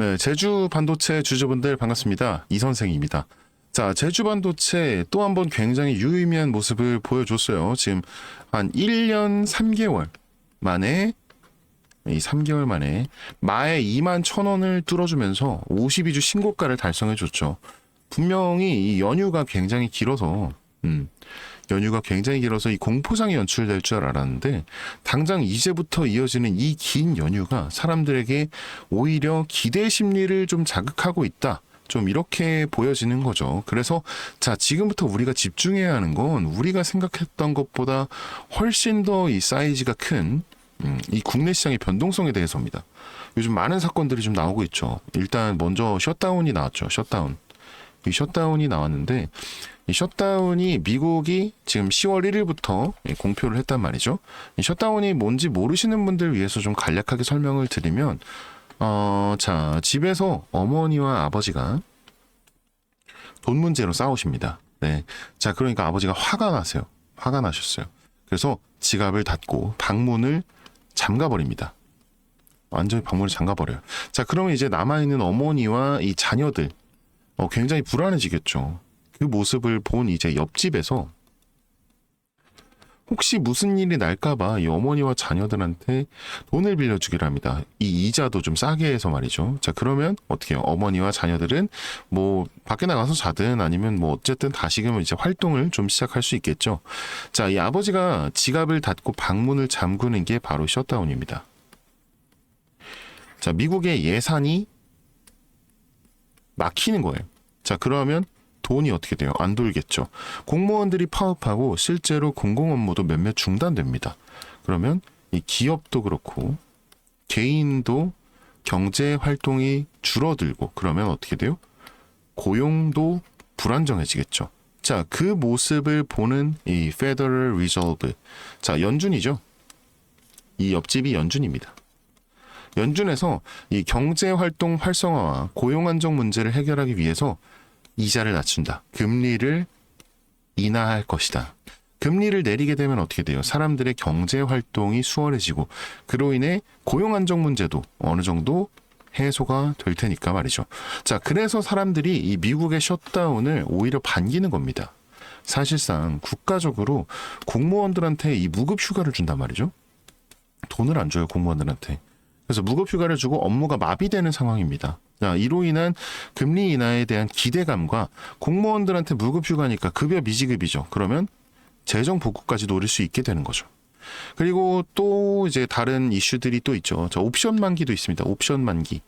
네, 제주 반도체 주주분들 반갑습니다. 이 선생입니다. 자, 제주 반도체 또 한 번 굉장히 유의미한 모습을 보여줬어요. 지금 한 1년 3개월 만에 이 3개월 만에 마에 2만 천 원을 뚫어주면서 52주 신고가를 달성해 줬죠. 분명히 이 연휴가 굉장히 길어서, 음, 연휴가 굉장히 길어서 이 공포장이 연출될 줄 알았는데, 당장 이제부터 이어지는 이 긴 연휴가 사람들에게 오히려 기대 심리를 좀 자극하고 있다. 좀 이렇게 보여지는 거죠. 그래서 자, 지금부터 우리가 집중해야 하는 건 우리가 생각했던 것보다 훨씬 더 이 사이즈가 큰 음, 이 국내 시장의 변동성에 대해서입니다. 요즘 많은 사건들이 좀 나오고 있죠. 일단 먼저 셧다운이 나왔죠. 셧다운. 이 셧다운이 나왔는데 이 셧다운이 미국이 지금 10월 1일부터 공표를 했단 말이죠. 이 셧다운이 뭔지 모르시는 분들 위해서 좀 간략하게 설명을 드리면 어, 자, 집에서 어머니와 아버지가 돈 문제로 싸우십니다. 네. 자, 그러니까 아버지가 화가 나세요. 화가 나셨어요. 그래서 지갑을 닫고 방문을 잠가버립니다. 완전히 방문을 잠가버려요. 자, 그러면 이제 남아있는 어머니와 이 자녀들, 어, 굉장히 불안해지겠죠. 그 모습을 본 이제 옆집에서 혹시 무슨 일이 날까봐 이 어머니와 자녀들한테 돈을 빌려주기로 합니다. 이 이자도 좀 싸게 해서 말이죠. 자, 그러면 어떻게 해요? 어머니와 자녀들은 뭐 밖에 나가서 자든 아니면 뭐 어쨌든 다시금 이제 활동을 좀 시작할 수 있겠죠. 자, 이 아버지가 지갑을 닫고 방문을 잠그는 게 바로 셧다운입니다. 자, 미국의 예산이 막히는 거예요. 자, 그러면 돈이 어떻게 돼요? 안 돌겠죠. 공무원들이 파업하고 실제로 공공 업무도 몇몇 중단됩니다. 그러면 이 기업도 그렇고 개인도 경제 활동이 줄어들고 그러면 어떻게 돼요? 고용도 불안정해지겠죠. 자, 그 모습을 보는 이 Federal Reserve. 자, 연준이죠. 이 옆집이 연준입니다. 연준에서 이 경제 활동 활성화와 고용 안정 문제를 해결하기 위해서 이자를 낮춘다. 금리를 인하할 것이다. 금리를 내리게 되면 어떻게 돼요? 사람들의 경제 활동이 수월해지고 그로 인해 고용 안정 문제도 어느 정도 해소가 될 테니까 말이죠. 자, 그래서 사람들이 이 미국의 셧다운을 오히려 반기는 겁니다. 사실상 국가적으로 공무원들한테 이 무급 휴가를 준단 말이죠. 돈을 안 줘요, 공무원들한테. 그래서 무급 휴가를 주고 업무가 마비되는 상황입니다. 자, 이로 인한 금리 인하에 대한 기대감과 공무원들한테 무급 휴가니까 급여 미지급이죠. 그러면 재정 복구까지 노릴 수 있게 되는 거죠. 그리고 또 이제 다른 이슈들이 또 있죠. 자, 옵션 만기도 있습니다. 옵션 만기.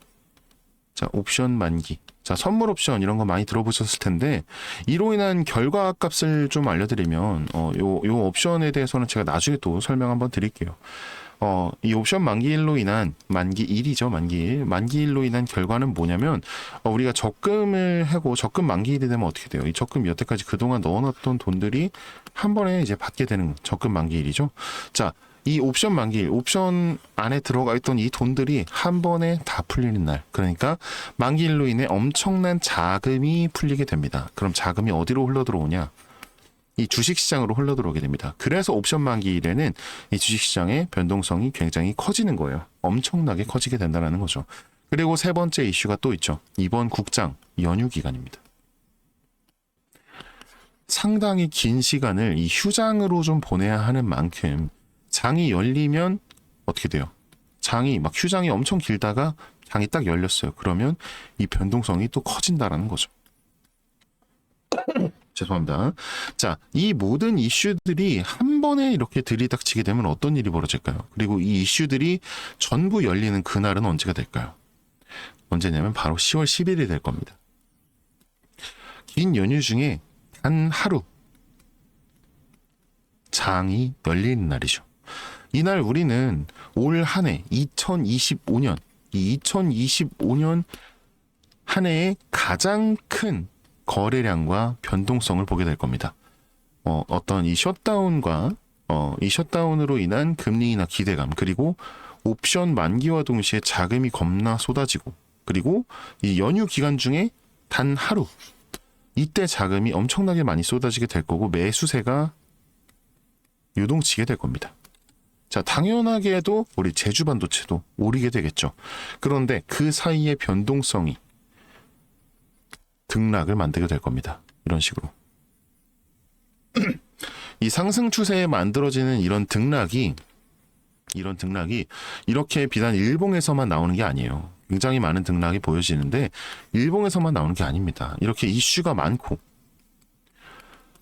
자, 옵션 만기. 자, 선물 옵션 이런 거 많이 들어보셨을 텐데 이로 인한 결과 값을 좀 알려드리면 어, 요, 요 옵션에 대해서는 제가 나중에 또 설명 한번 드릴게요. 어, 이 옵션 만기일로 인한 만기일이죠, 만기일. 만기일로 인한 결과는 뭐냐면 어, 우리가 적금을 하고 적금 만기일이 되면 어떻게 돼요? 이 적금 여태까지 그동안 넣어놨던 돈들이 한 번에 이제 받게 되는 적금 만기일이죠. 자, 이 옵션 만기일, 옵션 안에 들어가 있던 이 돈들이 한 번에 다 풀리는 날. 그러니까 만기일로 인해 엄청난 자금이 풀리게 됩니다. 그럼 자금이 어디로 흘러 들어오냐? 이 주식 시장으로 흘러 들어오게 됩니다. 그래서 옵션 만기일에는 이 주식 시장의 변동성이 굉장히 커지는 거예요. 엄청나게 커지게 된다는 거죠. 그리고 세 번째 이슈가 또 있죠. 이번 국장 연휴 기간입니다. 상당히 긴 시간을 이 휴장으로 좀 보내야 하는 만큼 장이 열리면 어떻게 돼요? 장이 막 휴장이 엄청 길다가 장이 딱 열렸어요. 그러면 이 변동성이 또 커진다라는 거죠. 죄송합니다. 자, 이 모든 이슈들이 한 번에 이렇게 들이닥치게 되면 어떤 일이 벌어질까요? 그리고 이 이슈들이 전부 열리는 그날은 언제가 될까요? 언제냐면 바로 10월 10일이 될 겁니다. 긴 연휴 중에 단 하루 장이 열리는 날이죠. 이날 우리는 올 한 해 2025년 이 2025년 한 해의 가장 큰 거래량과 변동성을 보게 될 겁니다. 어, 어떤 이 셧다운과 어, 이 셧다운으로 인한 금리 인하 기대감 그리고 옵션 만기와 동시에 자금이 겁나 쏟아지고 그리고 이 연휴 기간 중에 단 하루 이때 자금이 엄청나게 많이 쏟아지게 될 거고 매수세가 유동치게 될 겁니다. 자, 당연하게도 우리 제주 반도체도 오르게 되겠죠. 그런데 그 사이의 변동성이 등락을 만들게 될 겁니다. 이런 식으로. 이 상승 추세에 만들어지는 이런 등락이 이런 등락이 이렇게 비단 일봉에서만 나오는 게 아니에요. 굉장히 많은 등락이 보여지는데 일봉에서만 나오는 게 아닙니다. 이렇게 이슈가 많고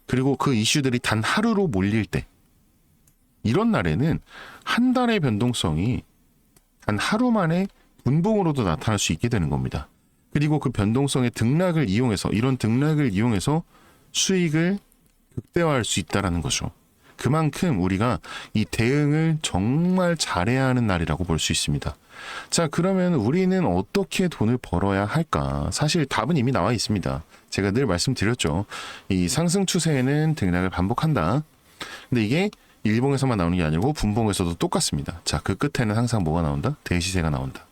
그리고 그 이슈들이 단 하루로 몰릴 때 이런 날에는 한 달의 변동성이 단 하루 만에 분봉으로도 나타날 수 있게 되는 겁니다. 그리고 그 변동성의 등락을 이용해서 이런 등락을 이용해서 수익을 극대화할 수 있다라는 거죠. 그만큼 우리가 이 대응을 정말 잘해야 하는 날이라고 볼 수 있습니다. 자, 그러면 우리는 어떻게 돈을 벌어야 할까? 사실 답은 이미 나와 있습니다. 제가 늘 말씀드렸죠. 이 상승 추세에는 등락을 반복한다. 근데 이게 일봉에서만 나오는 게 아니고 분봉에서도 똑같습니다. 자, 그 끝에는 항상 뭐가 나온다? 대시세가 나온다.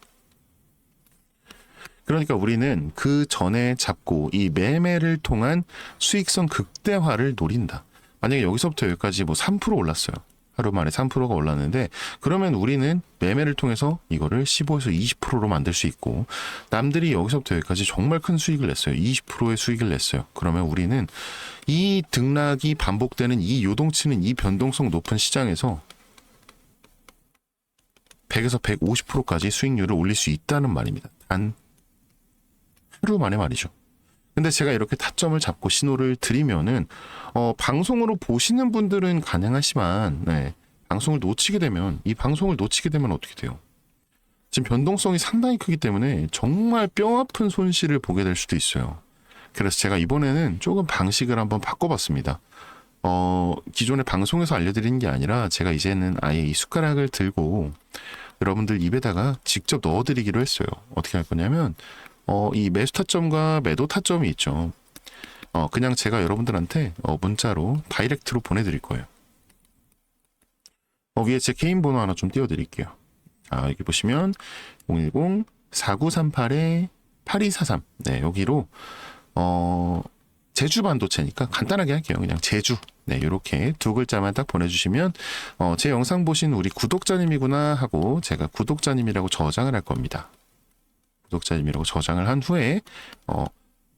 그러니까 우리는 그 전에 잡고 이 매매를 통한 수익성 극대화를 노린다. 만약에 여기서부터 여기까지 뭐 3% 올랐어요. 하루 만에 3%가 올랐는데 그러면 우리는 매매를 통해서 이거를 15에서 20%로 만들 수 있고 남들이 여기서부터 여기까지 정말 큰 수익을 냈어요. 20%의 수익을 냈어요. 그러면 우리는 이 등락이 반복되는 이 요동치는 이 변동성 높은 시장에서 100에서 150%까지 수익률을 올릴 수 있다는 말입니다. 단 하루 만에 말이죠. 근데 제가 이렇게 타점을 잡고 신호를 드리면은 어, 방송으로 보시는 분들은 가능하지만 네, 방송을 놓치게 되면 이 방송을 놓치게 되면 어떻게 돼요? 지금 변동성이 상당히 크기 때문에 정말 뼈 아픈 손실을 보게 될 수도 있어요. 그래서 제가 이번에는 조금 방식을 한번 바꿔봤습니다. 어, 기존의 방송에서 알려드리는 게 아니라 제가 이제는 아예 이 숟가락을 들고 여러분들 입에다가 직접 넣어드리기로 했어요. 어떻게 할 거냐면 어, 이 매수 타점과 매도 타점이 있죠. 어, 그냥 제가 여러분들한테 어, 문자로 다이렉트로 보내드릴 거예요. 어, 위에 제 개인 번호 하나 좀 띄워드릴게요. 아, 여기 보시면 010 4938에 8243. 네, 여기로 어, 제주 반도체니까 간단하게 할게요. 그냥 제주. 네, 이렇게 두 글자만 딱 보내주시면 어, 제 영상 보신 우리 구독자님이구나 하고 제가 구독자님이라고 저장을 할 겁니다. 구독자님이라고 저장을 한 후에 어,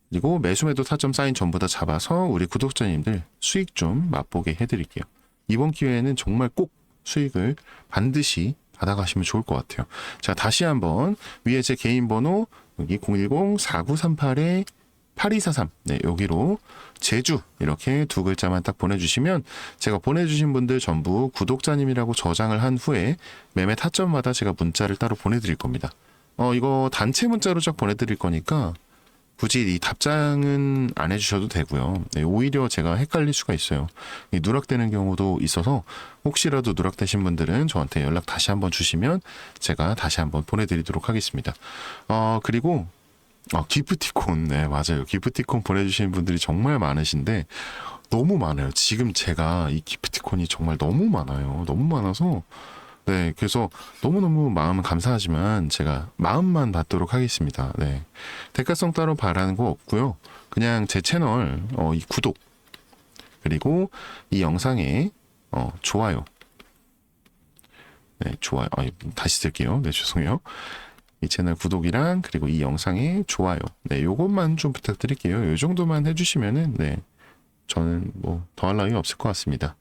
그리고 매수매도 타점 사인 전부 다 잡아서 우리 구독자님들 수익 좀 맛보게 해드릴게요. 이번 기회에는 정말 꼭 수익을 반드시 받아가시면 좋을 것 같아요. 자, 다시 한번 위에 제 개인 번호 여기 010-4938에 8243. 네, 여기로 제주 이렇게 두 글자만 딱 보내주시면 제가 보내주신 분들 전부 구독자님이라고 저장을 한 후에 매매 타점마다 제가 문자를 따로 보내드릴 겁니다. 어, 이거 단체 문자로 쫙 보내드릴 거니까 굳이 이 답장은 안 해주셔도 되고요. 네, 오히려 제가 헷갈릴 수가 있어요. 이 누락되는 경우도 있어서 혹시라도 누락되신 분들은 저한테 연락 다시 한번 주시면 제가 다시 한번 보내드리도록 하겠습니다. 어, 그리고 어, 기프티콘, 네, 맞아요. 기프티콘 보내주시는 분들이 정말 많으신데, 너무 많아요. 지금 제가 이 기프티콘이 정말 너무 많아요. 너무 많아서, 네, 그래서 너무너무 마음은 감사하지만 제가 마음만 받도록 하겠습니다. 네. 대가성 따로 바라는 거 없고요. 그냥 제 채널, 어, 이 구독, 그리고 이 영상에, 어, 좋아요. 네, 좋아요. 아, 다시 쓸게요. 네, 죄송해요. 이 채널 구독이랑 그리고 이 영상에 좋아요. 네, 요것만 좀 부탁드릴게요. 요 정도만 해주시면은 네, 저는 뭐 더할 나위 없을 것 같습니다.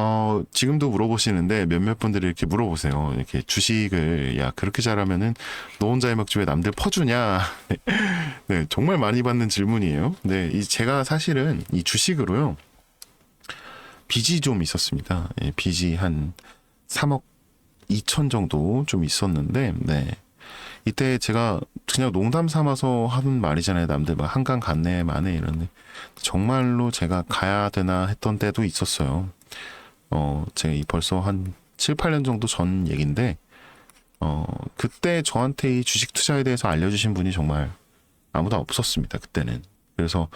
어, 지금도 물어보시는데 몇몇 분들이 이렇게 물어보세요. 이렇게 주식을 야 그렇게 잘하면은 너 혼자 해먹지 왜 남들 퍼주냐? 네, 정말 많이 받는 질문이에요. 네, 이 제가 사실은 이 주식으로요 빚이 좀 있었습니다. 예, 빚이 한 3억 2천 정도 좀 있었는데, 네. 이때 제가 그냥 농담 삼아서 하는 말이잖아요. 남들 막 한강 갔네, 마네 이러는데 정말로 제가 가야 되나 했던 때도 있었어요. 어, 이 벌써 한 7, 8년 정도 전 얘긴데 어, 그때 저한테 이 주식 투자에 대해서 알려주신 분이 정말 아무도 없었습니다. 그때는. 그래서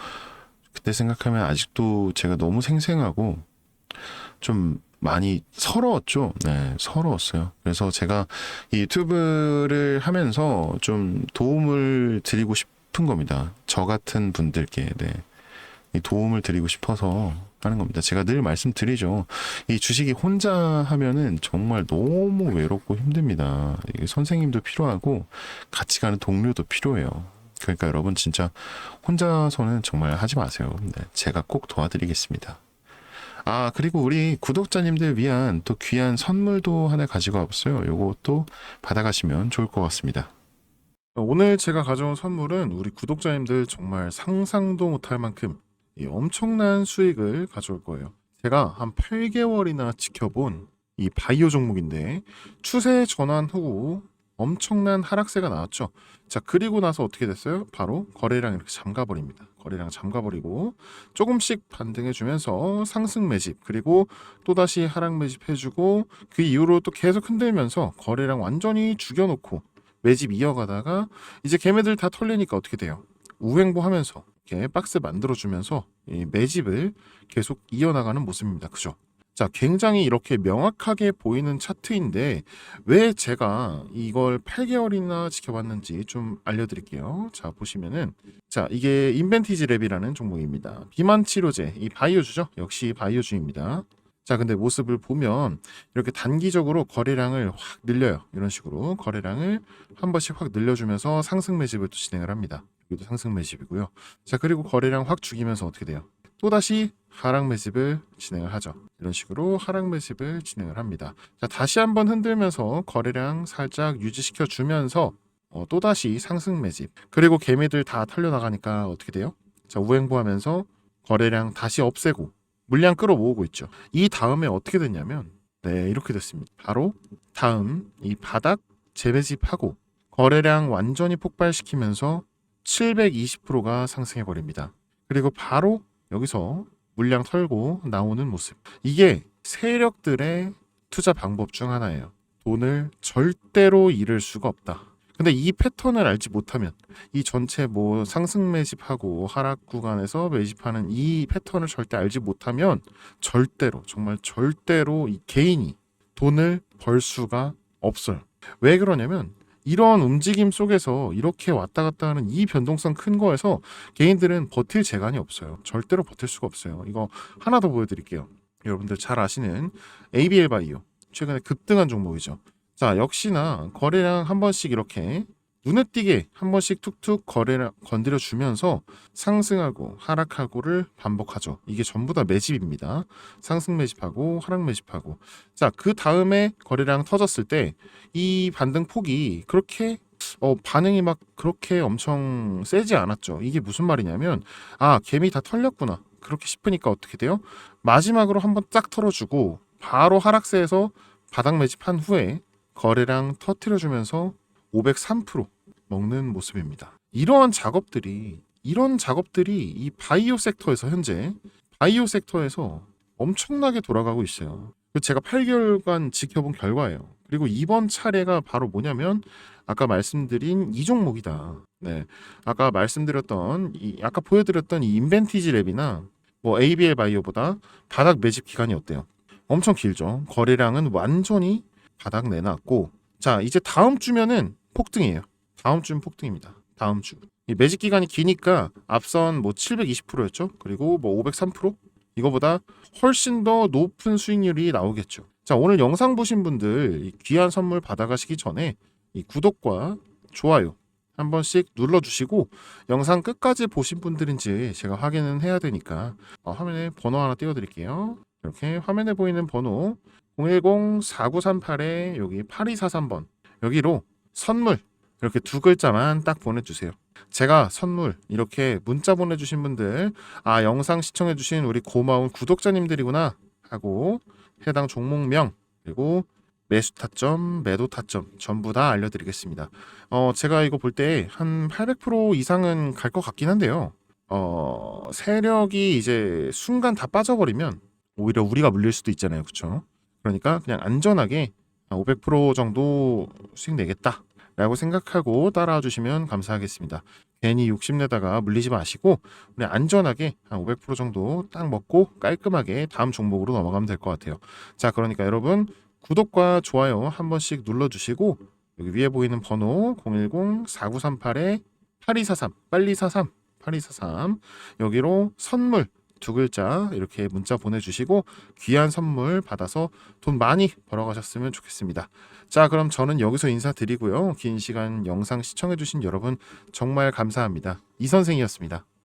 그때 생각하면 아직도 제가 너무 생생하고 좀 많이 서러웠죠. 네, 서러웠어요. 그래서 제가 이 유튜브를 하면서 좀 도움을 드리고 싶은 겁니다. 저 같은 분들께, 네. 이 도움을 드리고 싶어서 하는 겁니다. 제가 늘 말씀드리죠. 이 주식이 혼자 하면은 정말 너무 외롭고 힘듭니다. 선생님도 필요하고 같이 가는 동료도 필요해요. 그러니까 여러분 진짜 혼자서는 정말 하지 마세요. 네, 제가 꼭 도와드리겠습니다. 아, 그리고 우리 구독자님들 위한 또 귀한 선물도 하나 가지고 왔어요. 요것도 받아가시면 좋을 것 같습니다. 오늘 제가 가져온 선물은 우리 구독자님들 정말 상상도 못할 만큼 이 엄청난 수익을 가져올 거예요. 제가 한 8개월이나 지켜본 이 바이오 종목인데 추세 전환 후 엄청난 하락세가 나왔죠. 자, 그리고 나서 어떻게 됐어요? 바로 거래량 이렇게 잠가버립니다. 거래량 잠가버리고 조금씩 반등해주면서 상승 매집 그리고 또다시 하락 매집 해주고 그 이후로 또 계속 흔들면서 거래량 완전히 죽여놓고 매집 이어가다가 이제 걔네들 다 털리니까 어떻게 돼요? 우행보 하면서 이렇게 박스 만들어주면서 이 매집을 계속 이어나가는 모습입니다. 그죠? 자, 굉장히 이렇게 명확하게 보이는 차트인데 왜 제가 이걸 8개월이나 지켜봤는지 좀 알려드릴게요. 자, 보시면은 자, 이게 인벤티지 랩이라는 종목입니다. 비만 치료제, 이 바이오주죠? 역시 바이오주입니다. 자, 근데 모습을 보면 이렇게 단기적으로 거래량을 확 늘려요. 이런 식으로 거래량을 한 번씩 확 늘려주면서 상승 매집을 또 진행을 합니다. 여기도 상승 매집이고요. 자, 그리고 거래량 확 죽이면서 어떻게 돼요? 또다시 하락 매집을 진행을 하죠. 이런 식으로 하락 매집을 진행을 합니다. 자, 다시 한번 흔들면서 거래량 살짝 유지시켜 주면서 어, 또다시 상승 매집. 그리고 개미들 다 털려 나가니까 어떻게 돼요? 자, 우행보 하면서 거래량 다시 없애고 물량 끌어모으고 있죠. 이 다음에 어떻게 됐냐면 네, 이렇게 됐습니다. 바로 다음 이 바닥 재매집하고 거래량 완전히 폭발시키면서 720%가 상승해 버립니다. 그리고 바로 여기서 물량 털고 나오는 모습. 이게 세력들의 투자 방법 중 하나예요. 돈을 절대로 잃을 수가 없다. 근데 이 패턴을 알지 못하면 이 전체 뭐 상승 매집하고 하락 구간에서 매집하는 이 패턴을 절대 알지 못하면 절대로 정말 절대로 이 개인이 돈을 벌 수가 없어요. 왜 그러냐면 이런 움직임 속에서 이렇게 왔다 갔다 하는 이 변동성 큰 거에서 개인들은 버틸 재간이 없어요. 절대로 버틸 수가 없어요. 이거 하나 더 보여드릴게요. 여러분들 잘 아시는 ABL 바이오 최근에 급등한 종목이죠. 자 역시나 거래량 한 번씩 이렇게 눈에 띄게 한 번씩 툭툭 거래량 건드려 주면서 상승하고 하락하고를 반복하죠. 이게 전부 다 매집입니다. 상승 매집하고 하락 매집하고 자 그 다음에 거래량 터졌을 때 이 반등 폭이 그렇게 어, 반응이 막 그렇게 엄청 세지 않았죠. 이게 무슨 말이냐면, 아, 개미 다 털렸구나. 그렇게 싶으니까 어떻게 돼요? 마지막으로 한번 딱 털어주고, 바로 하락세에서 바닥 매집한 후에 거래량 터트려주면서 503% 먹는 모습입니다. 이러한 작업들이, 이런 작업들이 이 바이오 섹터에서 현재, 바이오 섹터에서 엄청나게 돌아가고 있어요. 그 제가 8개월간 지켜본 결과예요. 그리고 이번 차례가 바로 뭐냐면 아까 말씀드린 이 종목이다. 네, 아까 말씀드렸던 이 아까 보여드렸던 이 인벤티지 랩이나 뭐 ABL 바이오보다 바닥 매집 기간이 어때요? 엄청 길죠. 거래량은 완전히 바닥 내놨고 자 이제 다음 주면은 폭등이에요. 다음 주는 폭등입니다. 다음 주. 이 매집 기간이 기니까 앞선 뭐 720%였죠. 그리고 뭐 503% 이거보다 훨씬 더 높은 수익률이 나오겠죠. 자, 오늘 영상 보신 분들 이 귀한 선물 받아가시기 전에 이 구독과 좋아요 한 번씩 눌러주시고 영상 끝까지 보신 분들인지 제가 확인은 해야 되니까 어, 화면에 번호 하나 띄워드릴게요. 이렇게 화면에 보이는 번호 010-4938에 여기 8243번 여기로 선물 이렇게 두 글자만 딱 보내주세요. 제가 선물 이렇게 문자 보내주신 분들 아 영상 시청해주신 우리 고마운 구독자님들이구나 하고 해당 종목명 그리고 매수 타점, 매도 타점 전부 다 알려드리겠습니다. 어 제가 이거 볼 때 한 800% 이상은 갈 것 같긴 한데요. 어 세력이 이제 순간 다 빠져버리면 오히려 우리가 물릴 수도 있잖아요, 그렇죠? 그러니까 그냥 안전하게 500% 정도 수익 내겠다. 라고 생각하고 따라와 주시면 감사하겠습니다. 괜히 욕심내다가 물리지 마시고 우리 안전하게 한 500% 정도 딱 먹고 깔끔하게 다음 종목으로 넘어가면 될 것 같아요. 자, 그러니까 여러분 구독과 좋아요 한 번씩 눌러주시고 여기 위에 보이는 번호 010-4938-8243 빨리 43 8243 여기로 선물 두 글자 이렇게 문자 보내주시고 귀한 선물 받아서 돈 많이 벌어가셨으면 좋겠습니다. 자, 그럼 저는 여기서 인사드리고요. 긴 시간 영상 시청해주신 여러분 정말 감사합니다. 이 선생이었습니다.